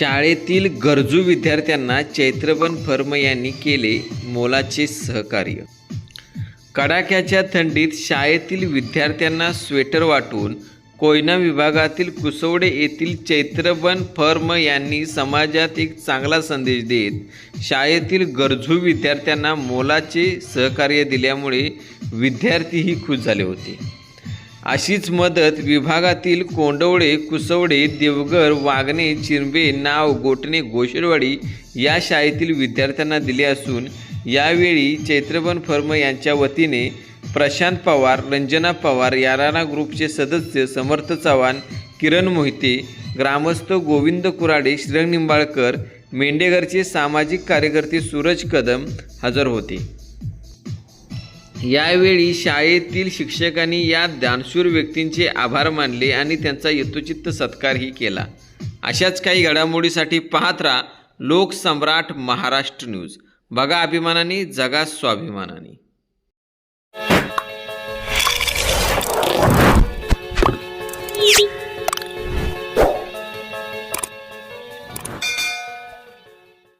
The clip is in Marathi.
शाळेतील गरजू विद्यार्थ्यांना चैत्रबन फर्म यांनी केले मोलाचे सहकार्य. कडाक्याच्या थंडीत शाळेतील विद्यार्थ्यांना स्वेटर वाटून कोयना विभागातील कुसवडे येथील चैत्रबन फर्म यांनी समाजात एक चांगला संदेश देत शाळेतील गरजू विद्यार्थ्यांना मोलाचे सहकार्य दिल्यामुळे विद्यार्थीही खुश झाले होते. अशीच मदत विभागातील कोंडवळे कुसवडे देवघर वागणे चिरबे नाव गोटणे घोषडवाडी या शाळेतील विद्यार्थ्यांना दिले असून यावेळी चैत्रबन फर्म यांच्या वतीने प्रशांत पवार रंजना पवार याराना ग्रुपचे सदस्य समर्थ चव्हाण किरण मोहिते ग्रामस्थ गोविंद कुराडे श्रीरंग निंबाळकर मेंढेघरचे सामाजिक कार्यकर्ते सूरज कदम हजर होते. यावेळी शाळेतील शिक्षकांनी या दानशूर व्यक्तींचे आभार मानले आणि त्यांचा यथोचित्त सत्कारही केला. अशाच काही घडामोडीसाठी पाहत राहा लोकसम्राट महाराष्ट्र न्यूज. बघा अभिमानाने जगा स्वाभिमानाने.